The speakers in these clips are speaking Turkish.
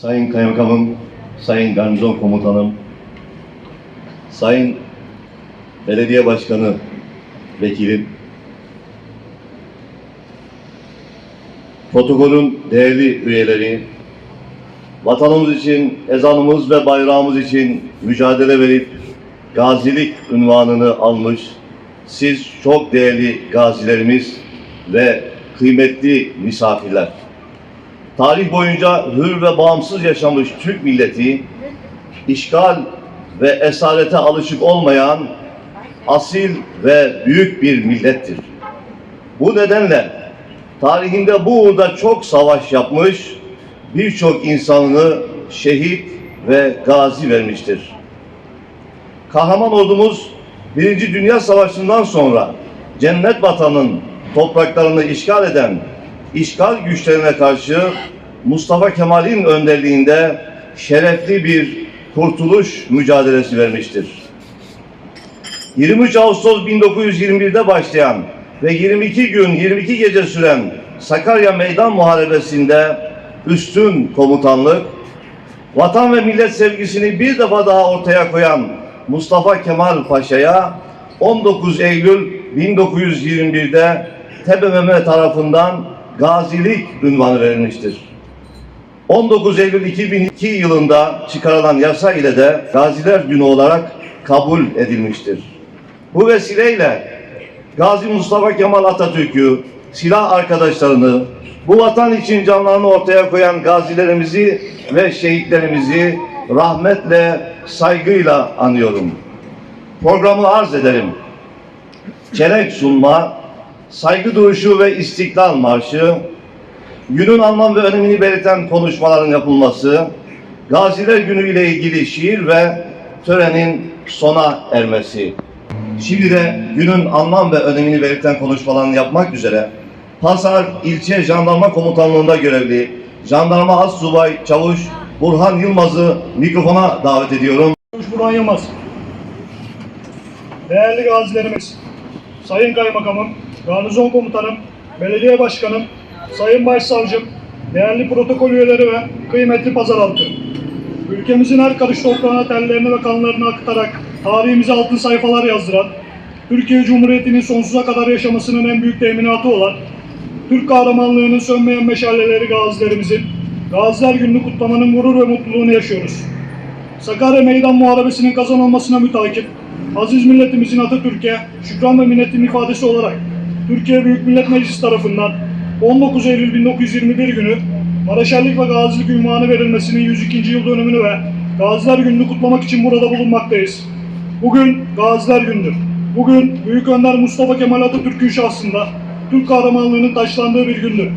Sayın Kaymakamım, Sayın Garnizon Komutanım, Sayın Belediye Başkanı, Vekilim, protokolün değerli üyeleri, vatanımız için, ezanımız ve bayrağımız için mücadele verip gazilik unvanını almış, siz çok değerli gazilerimiz ve kıymetli misafirler. Tarih boyunca hür ve bağımsız yaşamış Türk milleti, işgal ve esarete alışık olmayan asil ve büyük bir millettir. Bu nedenle tarihinde bu uğurda çok savaş yapmış, birçok insanını şehit ve gazi vermiştir. Kahraman ordumuz Birinci Dünya Savaşı'ndan sonra cennet vatanın topraklarını işgal eden işgal güçlerine karşı Mustafa Kemal'in önderliğinde şerefli bir kurtuluş mücadelesi vermiştir. 23 Ağustos 1921'de başlayan ve 22 gün 22 gece süren Sakarya Meydan Muharebesi'nde üstün komutanlık, vatan ve millet sevgisini bir defa daha ortaya koyan Mustafa Kemal Paşa'ya 19 Eylül 1921'de TBMM tarafından gazilik ünvanı verilmiştir. 19 Eylül 2002 yılında çıkarılan yasa ile de Gaziler Günü olarak kabul edilmiştir. Bu vesileyle Gazi Mustafa Kemal Atatürk'ü, silah arkadaşlarını, bu vatan için canlarını ortaya koyan gazilerimizi ve şehitlerimizi rahmetle, saygıyla anıyorum. Programı arz ederim. Çelenk sunma, saygı duruşu ve istiklal marşı, günün anlam ve önemini belirten konuşmaların yapılması, Gaziler Günü ile ilgili şiir ve törenin sona ermesi. Şimdi de günün anlam ve önemini belirten konuşmalarını yapmak üzere Pasar İlçe Jandarma Komutanlığı'nda görevli Jandarma As Subay Çavuş Burhan Yılmaz'ı mikrofona davet ediyorum. Çavuş Burhan Yılmaz. Değerli gazilerimiz, Sayın Kaymakamım, Garnizon Komutanım, Belediye Başkanım, Sayın Başsavcım, değerli protokol üyeleri ve kıymetli pazar halkı. Ülkemizin her karış toprağına tellerini ve kanlarını akıtarak tarihimize altın sayfalar yazdıran, Türkiye Cumhuriyeti'nin sonsuza kadar yaşamasının en büyük teminatı olan, Türk kahramanlığının sönmeyen meşaleleri gazilerimizin, Gaziler Günü'nü kutlamanın gurur ve mutluluğunu yaşıyoruz. Sakarya Meydan Muharebesi'nin kazanılmasına mütakip, aziz milletimizin Atatürk'e şükran ve minnetin ifadesi olarak Türkiye Büyük Millet Meclisi tarafından 19 Eylül 1921 günü Maraşerlik ve Gazilik ünvanı verilmesinin 102. yıl dönümünü ve Gaziler Günü'nü kutlamak için burada bulunmaktayız. Bugün Gaziler Günü'dür. Bugün Büyük Önder Mustafa Kemal Atatürk'ün şahsında Türk kahramanlığının taşlandığı bir gündür.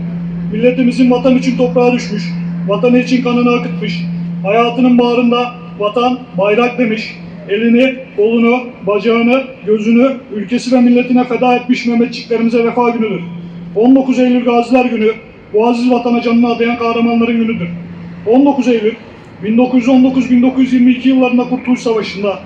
Milletimizin vatan için toprağa düşmüş, vatanı için kanını akıtmış, hayatının bağrında vatan, bayrak demiş, elini, kolunu, bacağını, gözünü, ülkesi ve milletine feda etmiş Mehmetçiklerimize vefa günüdür. 19 Eylül Gaziler Günü, bu aziz vatana canını adayan kahramanların günüdür. 19 Eylül, 1919-1922 yıllarında Kurtuluş Savaşı'nda,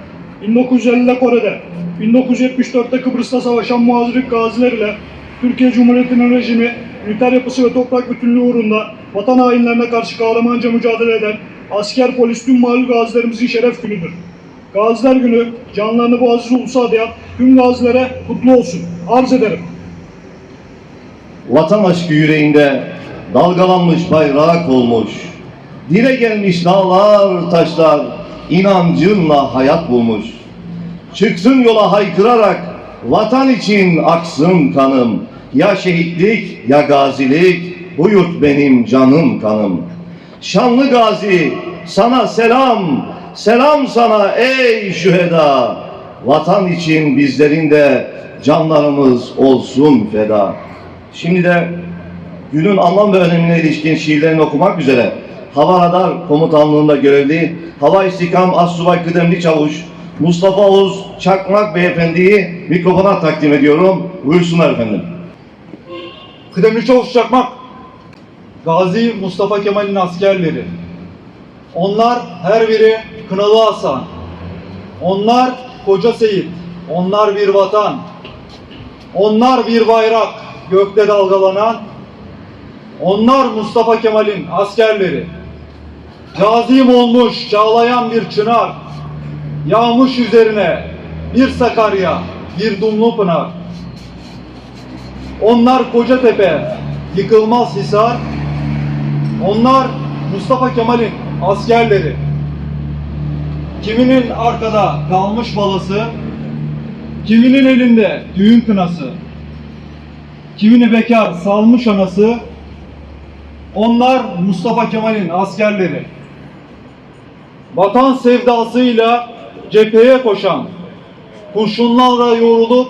1950'de Kore'de, 1974'te Kıbrıs'ta savaşan muhacir gaziler ile Türkiye Cumhuriyeti'nin rejimi, üniter yapısı ve toprak bütünlüğü uğrunda vatan hainlerine karşı kahramanca mücadele eden asker, polis, tüm mağlup gazilerimizin şeref günüdür. Gaziler Günü canlarını bu aziz ulusa adayan tüm gazilere kutlu olsun. Arz ederim. Vatan aşkı yüreğinde dalgalanmış bayrak olmuş. Dile gelmiş dağlar taşlar inancınla hayat bulmuş. Çıksın yola haykırarak vatan için aksın kanım. Ya şehitlik ya gazilik bu yurt benim canım kanım. Şanlı gazi sana selam, selam sana ey şüheda. Vatan için bizlerin de canlarımız olsun feda. Şimdi de günün anlam ve önemine ilişkin şiirlerini okumak üzere Hava Radar Komutanlığı'nda görevli Hava İstikam Assubay Kıdemli Çavuş Mustafa Oğuz Çakmak Beyefendi'yi mikrofona takdim ediyorum. Buyursunlar efendim. Kıdemli Çavuş Çakmak, Gazi Mustafa Kemal'in askerleri. Onlar her biri Kınalı Hasan. Onlar Koca Seyit. Onlar bir vatan. Onlar bir bayrak gökte dalgalanan. Onlar Mustafa Kemal'in askerleri. Cazim olmuş çağlayan bir çınar. Yağmış üzerine bir Sakarya, bir Dumlu Pınar. Onlar Kocatepe, yıkılmaz Hisar. Onlar Mustafa Kemal'in askerleri. Kiminin arkada kalmış balası, kiminin elinde düğün kınası, kimini bekar salmış anası, onlar Mustafa Kemal'in askerleri. Vatan sevdasıyla cepheye koşan, kurşunlarla yoğrulup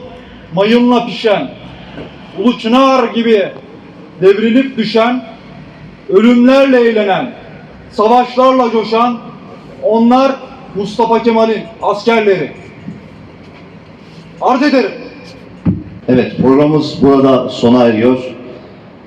mayınla pişen, Ulu Çınar gibi devrilip düşen, ölümlerle eğlenen, savaşlarla coşan, onlar Mustafa Kemal'in askerleri. Arz ederim. Evet programımız burada sona eriyor.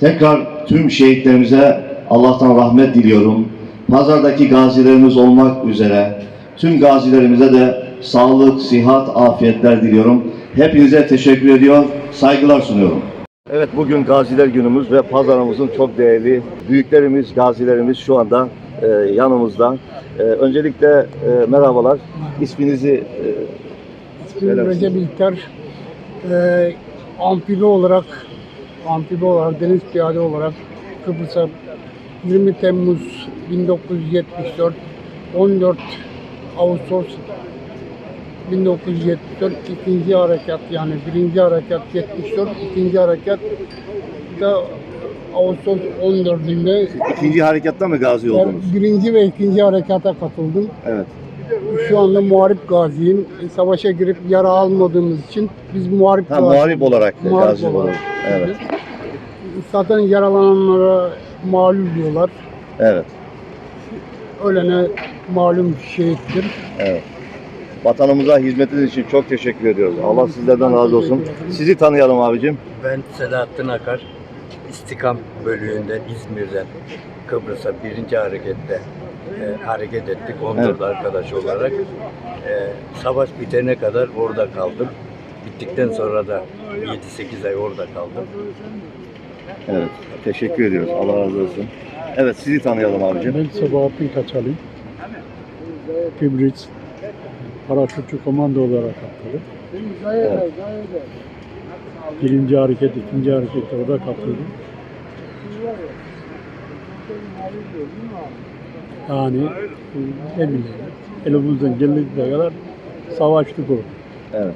Tekrar tüm şehitlerimize Allah'tan rahmet diliyorum. Pazardaki gazilerimiz olmak üzere tüm gazilerimize de sağlık, sihat, afiyetler diliyorum. Hepinize teşekkür ediyor, saygılar sunuyorum. Evet bugün Gaziler Günümüz ve pazarımızın çok değerli büyüklerimiz, gazilerimiz şu anda e, yanımızda. E, öncelikle e, merhabalar. İsminizi e, İsmim. Recep İlker. Ee, amfibi olarak, amfibi olarak, deniz piyade olarak Kıbrıs'a 20 Temmuz 1974, 14 Ağustos 1974 ikinci harekat yani birinci harekat 74, ikinci harekat da Ağustos 14'ünde ikinci harekatta mı gazi oldunuz? birinci ve ikinci harekata katıldım. Evet. Şu anda muharip gaziyim. E, Savaşa girip yara almadığımız için biz muharip Ha, gazi- muharip olarak muharip gazi olarak. Evet. Zaten yaralananlara malum diyorlar. Evet. Ölene malum şehittir. Evet. Vatanımıza hizmetiniz için çok teşekkür ediyoruz. Allah sizlerden razı olsun. Sizi tanıyalım abicim. Ben Selahattin Akar, İstikam bölüğünden İzmir'den Kıbrıs'a birinci harekette e, hareket ettik 14 Evet. arkadaş olarak. E, savaş bitene kadar orada kaldım. Bittikten sonra da 7-8 ay orada kaldım. Evet. Teşekkür ediyoruz. Allah razı olsun. Evet sizi tanıyalım abicim. Ben Sabahattin Kaçalı. Kibrit paraşütçü komando olarak atladım. Birinci hareket, ikinci harekette orada katıldım. Yani ne bileyim, elimizden geldiği kadar savaştık orada. Evet.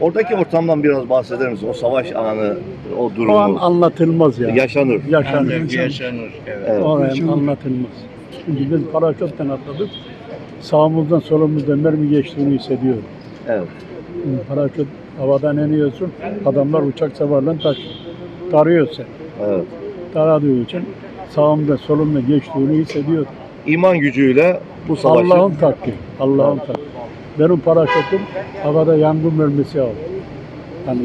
Oradaki ortamdan biraz bahseder misiniz? O savaş anı, o O an durumu anlatılmaz yani. yaşanır. Yaşanır. Yaşanır. Evet. Evet. O an anlatılmaz. Çünkü biz paraşütten atladık. Sağımızdan solumuzdan mermi geçtiğini hissediyorum. Evet. Şimdi paraşüt havadan iniyorsun, adamlar uçak savarla taş tarıyor sen. Evet. Taradığı için sağımda solumda geçtiğini hissediyorum. İman gücüyle bu savaşı Allah'ın takdiri, Allah'ın takdiri. Benim paraşütüm havada yangın mermisi aldı. Hani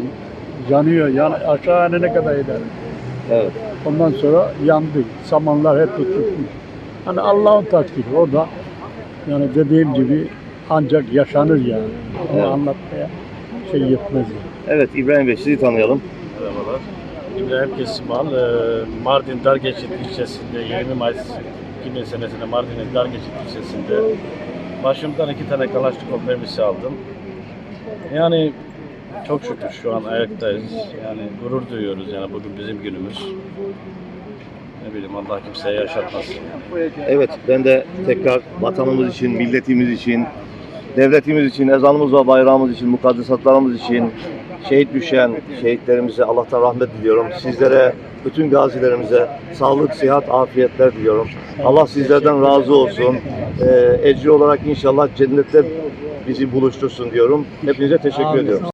yanıyor, yan, aşağı inene kadar eder. evet. Ondan sonra yandı. Samanlar hep tutmuş. Hani Allah'ın takdiri orada. Yani dediğim gibi ancak yaşanır yani. Ama Evet. anlatmaya şey yetmez yani. Evet İbrahim Bey sizi tanıyalım. Merhabalar. İbrahim Kesimal, eee, Mardin Dargeçit ilçesinde 20 Mayıs 2000 senesinde Mardin'in Dargeçit ilçesinde başımdan iki tane Kalaşnikov mermisi aldım. Yani çok şükür şu an ayaktayız. Yani gurur duyuyoruz yani bugün bizim günümüz. Ne bileyim Allah kimseye yaşatmasın. Evet ben de tekrar vatanımız için, milletimiz için, devletimiz için, ezanımız ve bayrağımız için, mukaddesatlarımız için şehit düşen şehitlerimize Allah'tan rahmet diliyorum. Sizlere, bütün gazilerimize sağlık, sıhhat, afiyetler diliyorum. Allah sizlerden razı olsun. Ee, ecri olarak inşallah cennette bizi buluştursun diyorum. Hepinize teşekkür ediyorum.